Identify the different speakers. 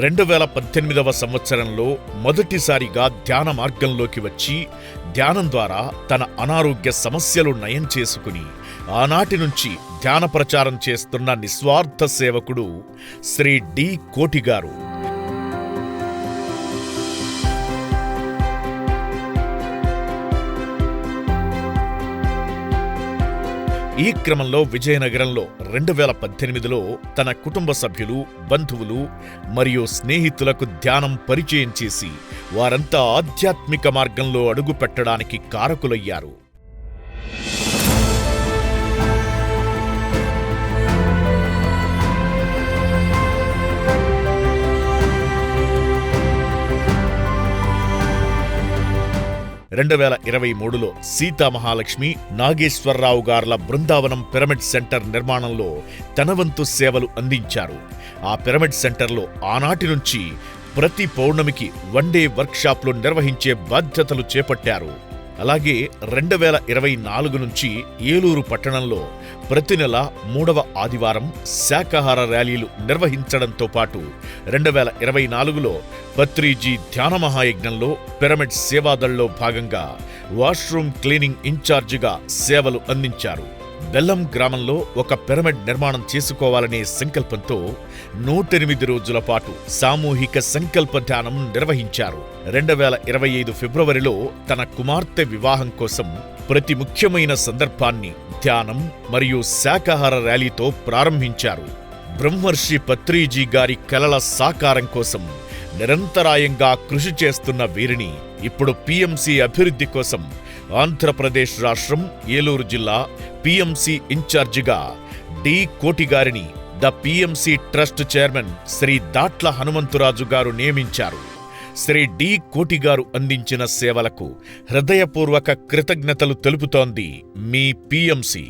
Speaker 1: రెండు వేల పద్దెనిమిదవ సంవత్సరంలో మొదటిసారిగా ధ్యాన మార్గంలోకి వచ్చి ధ్యానం ద్వారా తన అనారోగ్య సమస్యలు నయం చేసుకుని ఆనాటి నుంచి ధ్యాన ప్రచారం చేస్తున్న నిస్వార్థ సేవకుడు శ్రీ డి కోటి ఈ క్రమంలో విజయనగరంలో రెండు వేల పద్దెనిమిదిలో తన కుటుంబ సభ్యులు బంధువులు మరియు స్నేహితులకు ధ్యానం పరిచయం చేసి వారంతా ఆధ్యాత్మిక మార్గంలో అడుగుపెట్టడానికి కారకులయ్యారు. రెండు వేల ఇరవై మూడులో సీతామహాలక్ష్మి నాగేశ్వరరావు గార్ల బృందావనం పిరమిడ్ సెంటర్ నిర్మాణంలో తనవంతు సేవలు అందించారు. ఆ పిరమిడ్ సెంటర్లో ఆనాటి నుంచి ప్రతి పౌర్ణమికి వన్డే వర్క్షాప్లు నిర్వహించే బాధ్యతలు చేపట్టారు. అలాగే రెండు వేల ఇరవై నాలుగు నుంచి ఏలూరు పట్టణంలో ప్రతి నెల మూడవ ఆదివారం శాకాహార ర్యాలీలు నిర్వహించడంతో పాటు రెండు వేల ఇరవై నాలుగులో పత్రిజీ ధ్యాన మహాయజ్ఞంలో పిరమిడ్ సేవాదళ్ళో భాగంగా వాష్రూమ్ క్లీనింగ్ ఇన్ఛార్జిగా సేవలు అందించారు. బెల్లం గ్రామంలో ఒక పిరమిడ్ నిర్మాణం చేసుకోవాలనే సంకల్పంతో నూటెనిమిది రోజుల పాటు సామూహిక సంకల్ప ధ్యానం నిర్వహించారు. రెండు వేల ఇరవై ఐదు ఫిబ్రవరిలో తన కుమార్తె వివాహం కోసం ప్రతి ముఖ్యమైన సందర్భాన్ని ధ్యానం మరియు శాకాహార ర్యాలీతో ప్రారంభించారు. బ్రహ్మర్షి పత్రీజీ గారి కలల సాకారం కోసం నిరంతరాయంగా కృషి చేస్తున్న వీరిని ఇప్పుడు పిఎంసి అభివృద్ధి కోసం ఆంధ్రప్రదేశ్ రాష్ట్రం ఏలూరు జిల్లా పిఎంసి ఇన్ఛార్జిగా D కోటిగారిని the PMC trust chairman Shri Datla Hanumanthuraju గారు నియమించారు. శ్రీ డి కోటిగారు అందించిన సేవలకు హృదయపూర్వక కృతజ్ఞతలు తెలుపుతోంది మీ పిఎంసి.